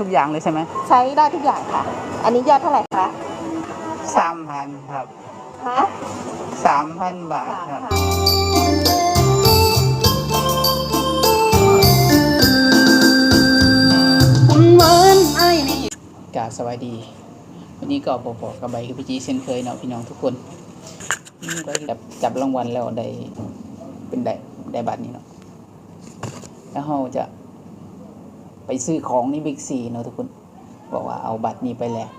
ทุกอย่างเลยใช่ไหมใช้ได้ทุกอย่างค่ะ อันนี้ยอดเท่าไหร่คะสามพันครับฮะสามพันบาทสามครับพันกราบสวัสดี วันนี้ก็ปอๆกับใบกับพี่จีเช่นเคยเนาะพี่น้องทุกคนนี่ก็จับจับรางวัลแล้วได้เป็นได้ได้บัตรนี้เนาะแล้วเราจะ ไปซื้อของในบิ๊กซีเนาะทุกคน บอกว่าเอาบัตรนี้ไปแลก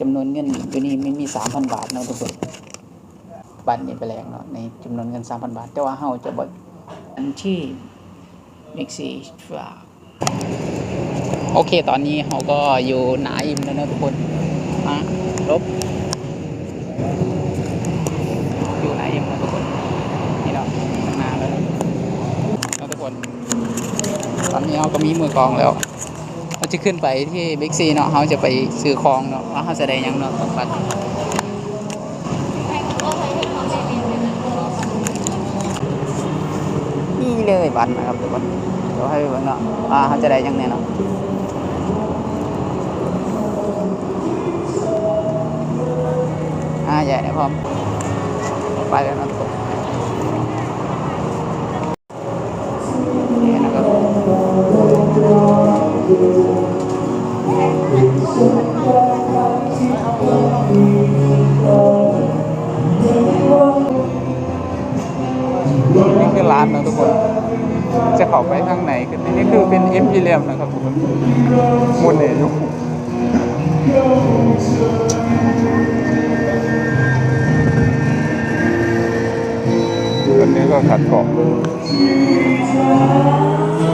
จำนวนเงินอยู่นี่ไม่มีสามพันบาทเนาะทุกคน บัตรนี้ไปแลกเนาะในจำนวนเงินสามพันบาท แต่ว่าเราจะบิกอันที่บิ๊กซีฝากโอเค ตอนนี้เขาก็อยู่หนาอิ่มแล้วนะทุกคนมาลบ อยู่หนาอิ่มแล้วทุกคน นี่เนาะข้างหน้าแล้วนะทุกคน ตอนนี้เขาก็มีมือกองแล้วเราจะขึ้นไปที่บิ๊กซีเนาะเขาจะไปซื้อของเนาะว่าเขาจะได้ยังเนาะต้องบัตรนี่เลยบัตรนะครับทุกคนเดี๋ยวให้ไปเบิ่งเนาะว่าเขาจะได้ยังแน่เนาะอ่าใหญ่นะพร้อมไปแล้วนะทุกคนนี่ ที่เรียมนะครับทุกคนมุนเนี่ยอนนี้ก็ขัดเกาะ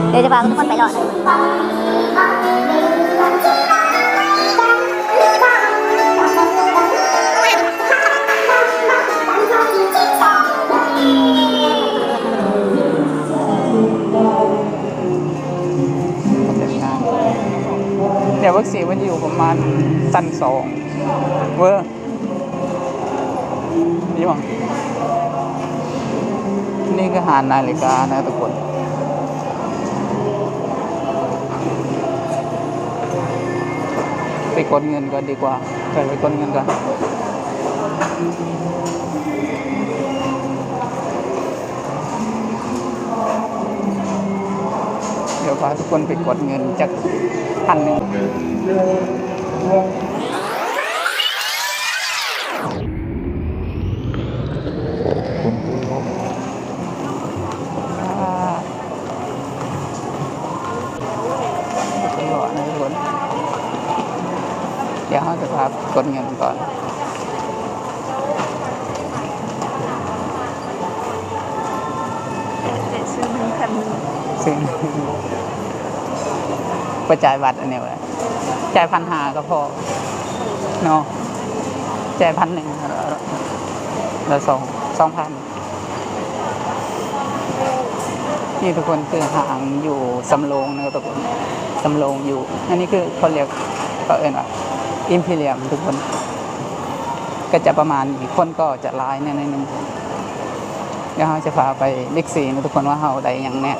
เดี๋ยวจะพาทุกคนไปรอด มันอยู่ประมาณตันสองเวอร์นี่มั้งนี่คือหานาฬิกานะทุกคนไปกดเงินก่อนดีกว่าไปไปกดเงินก่อนเดี๋ยวพาทุกคนไปกดเงินจากพันหนึ่ง อ่าทุกคนนะทุกคนเดี๋ยวเขาจะพากดเงินก่อนซื้อหนึ่งพันซึ่งไปจ่ายบัตรอันนี้ไว้ จ่ายพันหาก็พอเนาะจ่ายพันหนึ่งแล้วสองสองพันนี่ทุกคนคือหางอยู่สำโรงนะครับทุกคนสำโรงอยู่ อันนี้คือเขาเรียกเขาเอ่นว่าอิมพีเรียมทุกคน ก็จะประมาณอีกคนก็จะร้ายแน่นอนนึงเดี๋ยวเราจะพาไปบิ๊กซีนะทุกคนว่าเราได้หยังแน่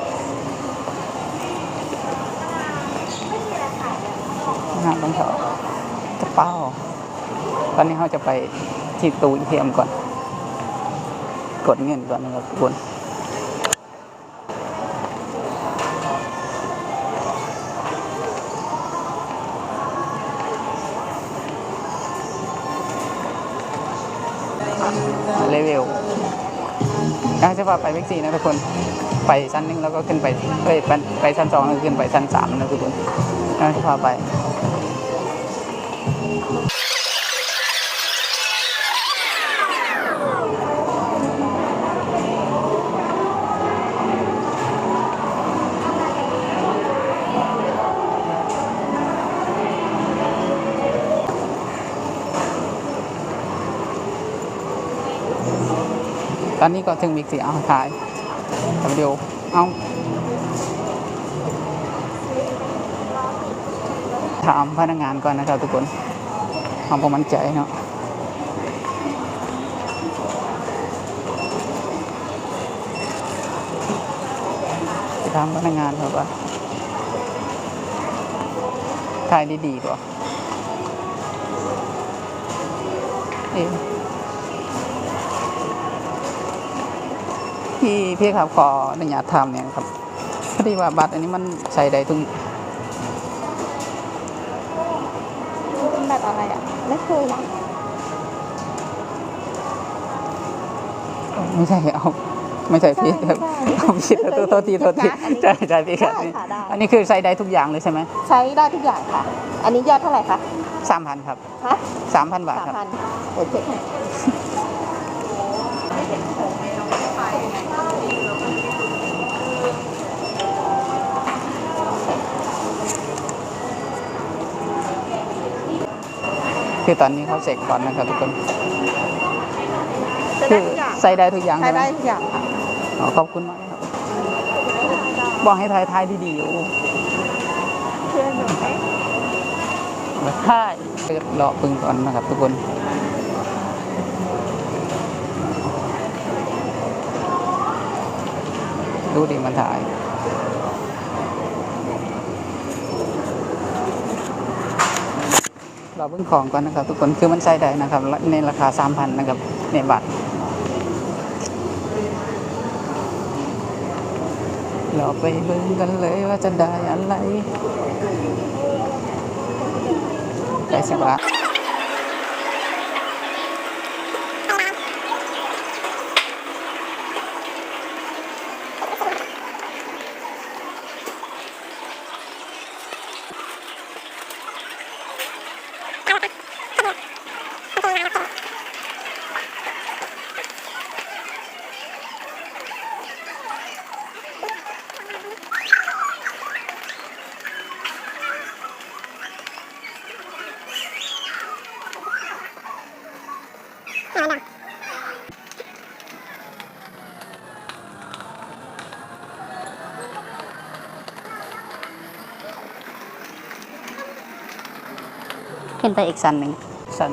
หาต้องเขากระเป๋าตอนนี้เราจะไปที่ตู้เทียมก่อน กดเงินก่อนนะครับทุกคนเลเวลน่าจะพาไปบิ๊กซีนะทุกคน ไปชั้นหนึ่งแล้วก็ขึ้นไปเอ้ยไปไปชั้นสองแล้วก็ขึ้นไปชั้นสามนะทุกคนน่าจะพาไป อนนี้ก็ถึงบิ๊กซีเอาถ่ายทำวิดีโอเอาถามพนักงานก่อนนะครับทุกคนความประมั่นใจเนาะไปถามพนักงานครับว่าถ่ายดีๆกว่าเอ๊ะ พี่พี่ครับขออนุญาตถามเนี่ยครับพอดีว่าบัตรอันนี้มันใช้ได้ทุกเป็นแบบอะไรอะ ไม่เคยนะไม่ใช่เอาไม่ใช่พี่ครับเอาพี่โทษโทษทีโทษทีใช่ใช่พี่ครับได้ค่ะได้อันนี้คือใช้ได้ทุกอย่างเลยใช่ไหมใช้ได้ทุกอย่างค่ะ อันนี้ยอดเท่าไหร่คะสามพันครับฮะสามพันบาทสามครับพันเดี๋ยวเช็คให้ คือตอนนี้เขาเสกก่อนนะครับทุกคนใช้คืได้อทุกอย่างใส่ได้ทุกอย่างใช้ใช่ไหมได้ทุกอย่างค่ะอ๋อขอบคุณมากครับบอกให้ทายทายดีๆอยู่เชื่อหนูไหมทายเปิดเลาะปึงก่อนนะครับ ทุกคนดูดิมันถ่าย เราเพิ่งของก่อนนะครับ ทุกคนคือมันใช้ได้นะครับ ในราคา 3,000นะครับในบัตรเราไปเบิ่งกันเลยว่าจะได้อะไรได้สิบบาท เห็นไปอีกสันหนึ่งสัน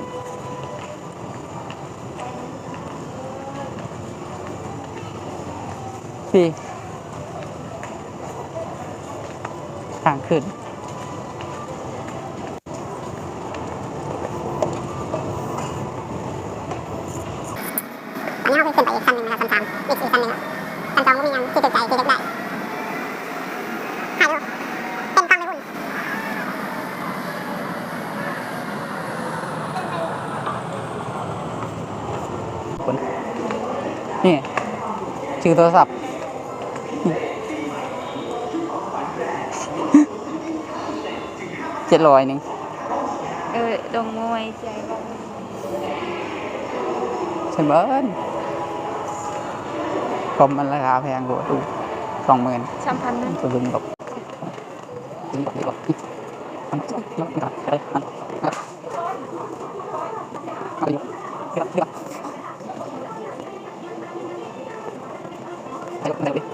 พี่ทางขึ้น อันนี้เราเพิ่งขึ้นไปอีกขั้นหนึ่งนะครับชั้นสามอีกอีกขั้นหนึ่งชั้นสองก็มียังที่ตึกใจที่ตึกได้ถ่ายรูปเป็นกล้องไม่หุ่น คนนี่ ชื่อโทรศัพท์ เจ็ดร้อยหนึ่งเออดงมวยใจใช่เบิ้ลคอมมันราคาแพงกว่าดูสองหมื่นสามพันนะตัวดึงแบบดึงแบบดึงแบบมันมันมันใช่มันมันมันดึงดึงดึงให้ลง เล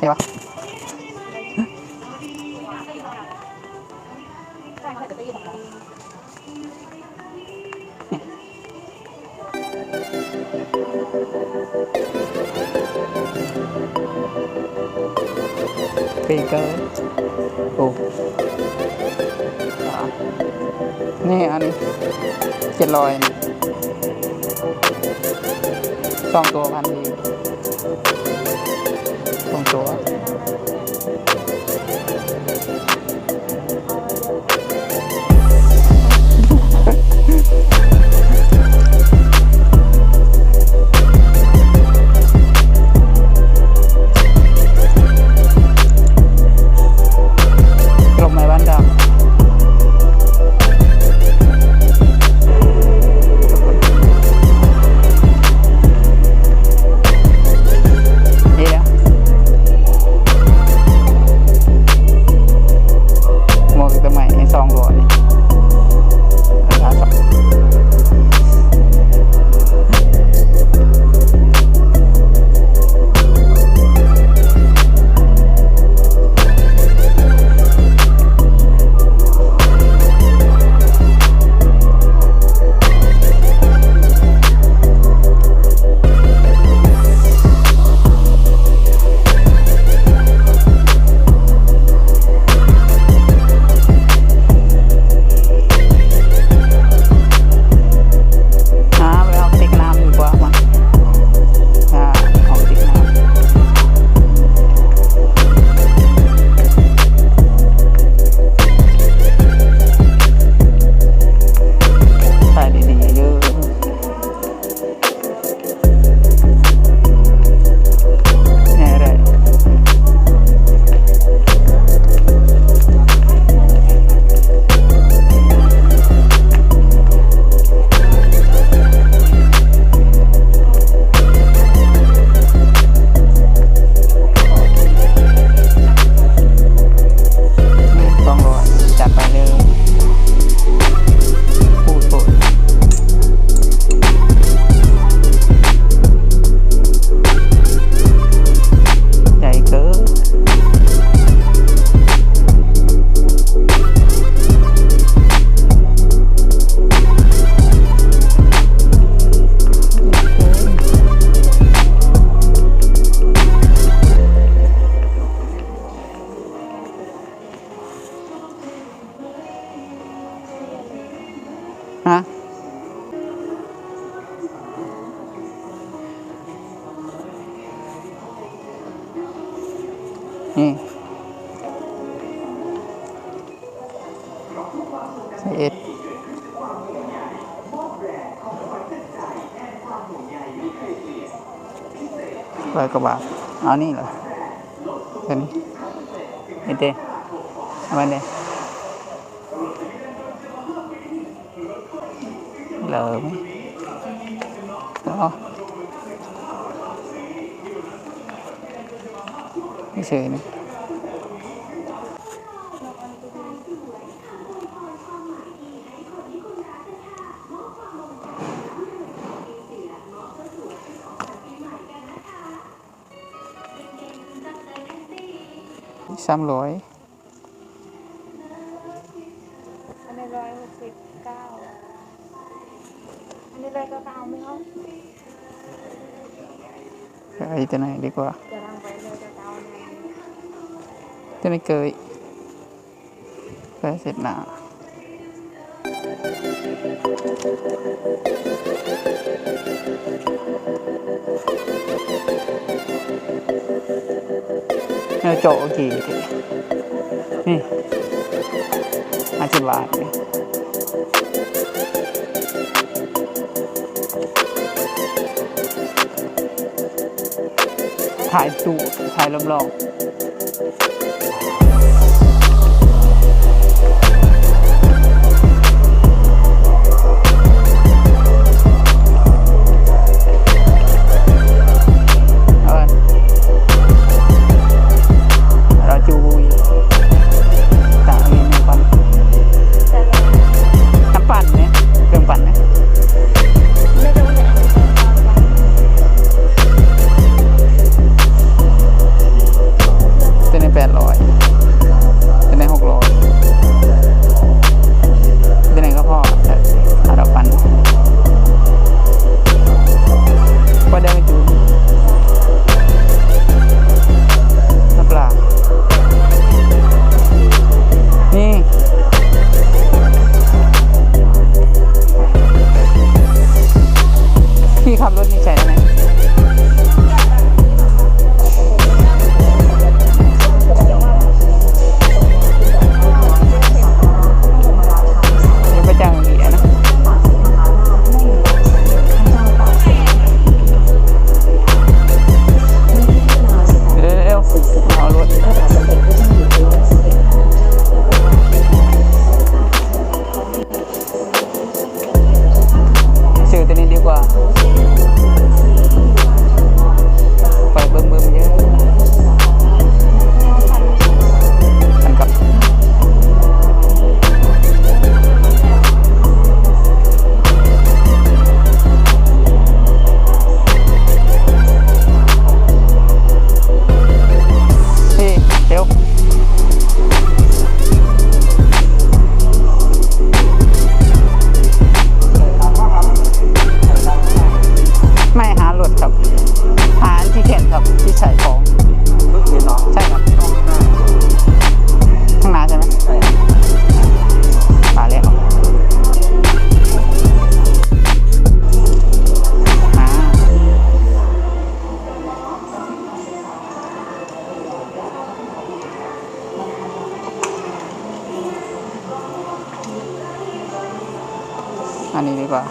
では。 สองตัวพันนี้ กว่าบาทเอานี่เหรอเห็นเอ็ดเด้เอามาเด้เหลิมเอไม่เฉยนะ สามร้อยอันนี้ร้อยหกสิบเก้าอันนี้ร้อยเก้าเก้าไหมเขาไอ้ตัวไหนดีกว่าจะทำไปเลยเก้าเก้าเนี่ยตัวไหนเกยเกยเสร็จหนา เนื้อโจกี่นี่ห้าสิบบาทเลยถ่ายตู้ถ่ายรอบๆ อันนี้ดีกว่า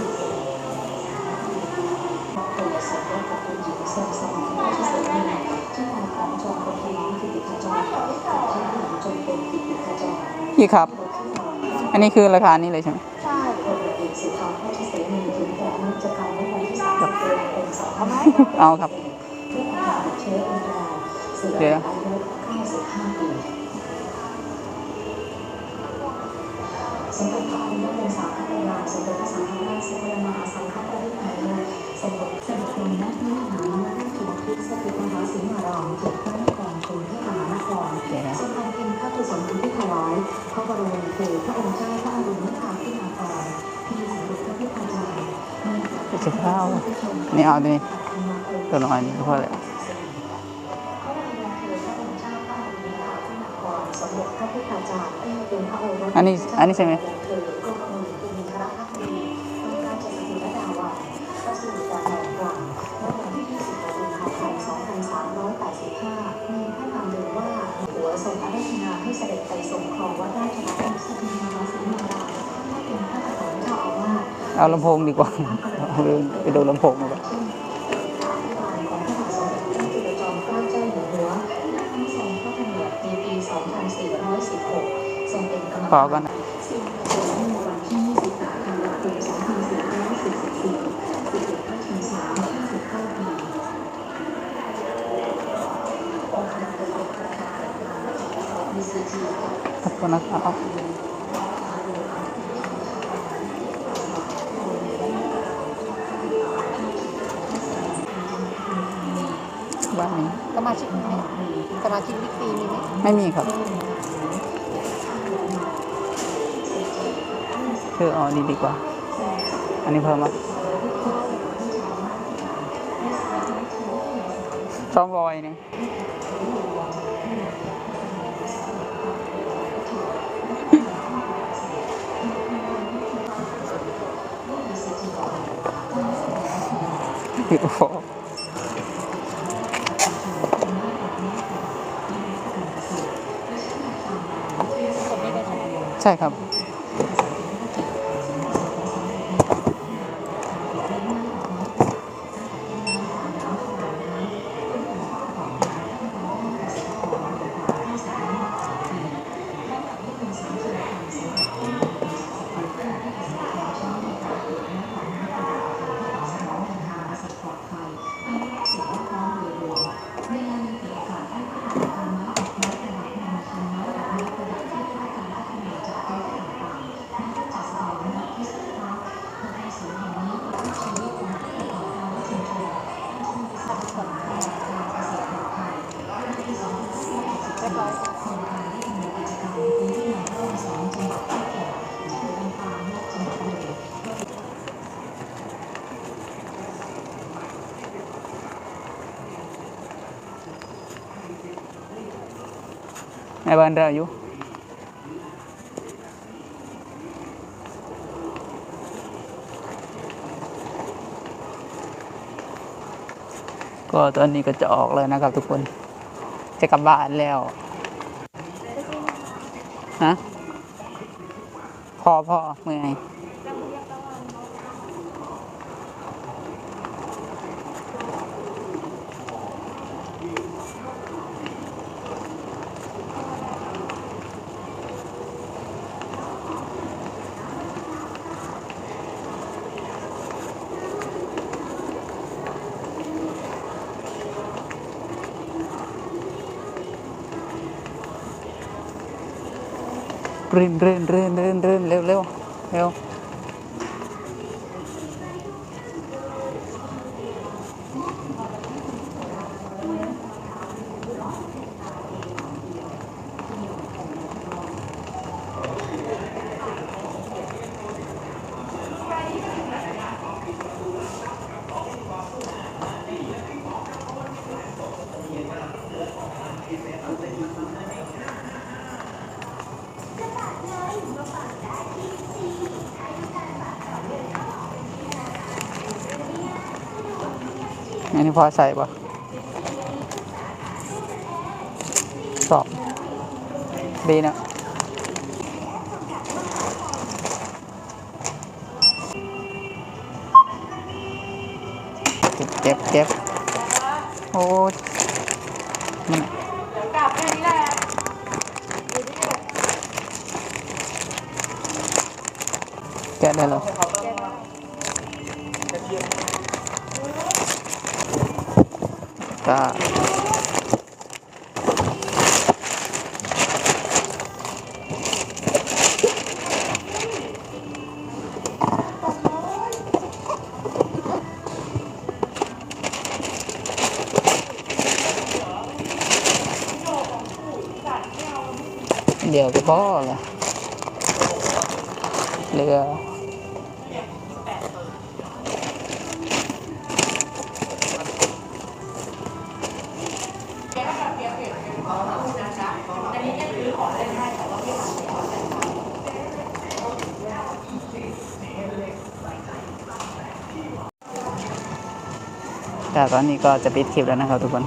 พี่ครับ อันนี้คือราคานี้เลยใช่ไหมใช่เอาครับ เดี๋ยวสมเด็จพระพุทธองค์สามพระ นาสมเด็จพระสังฆราชสกลมหาสังฆปริภายสมเด็จสมเด็จเป็นนักนิหารและถูกพิสถิตมหาสิงหารามเจ็ดพระนครกรุงเทพมหานครเดี๋ยวนะทรงทำเป็นพระกุศลที่ถวายพระบรมครูพระองค์เจ้าพระอรุณภาพิมากรที่สมเด็จพระพุทธเจ้าเมื่อจะจะเข้านี่เอาดิตัวน้อยนี่ก็พอแล้วพระบรมครูพระองค์เจ้าะอาพิมากรสมเด็จพระพุทธเจ้าเป็นพระโอรอันนี้อันนี้ใช่ไหม เอาลำโพงดีกว่าไปดูลำโพงดีกว่าขอกันขอบคุณนะครับ ไม่มีครับคือเอาดีดีกว่า อันนี้เพิ่มมาสองร้อยนี่โอ้ ใช่ ในบ้านเราอยู่ก็ตอนนี้ก็จะออกแล้วนะครับทุกคน จะกลับบ้านแล้วฮะพอพอเมื่อย เรื่นเรื่นเรื่นเรื่นเรื่นเร็วเร็วเร็ว อันนี้พอใส่ปะสอบดีนะเก็บเก็บโอ้ยมันแกะได้แล้ว เดี๋ยวก็พอละเรือแต่ตอนนี้ก็จะปิดคลิปแล้วนะครับทุกคน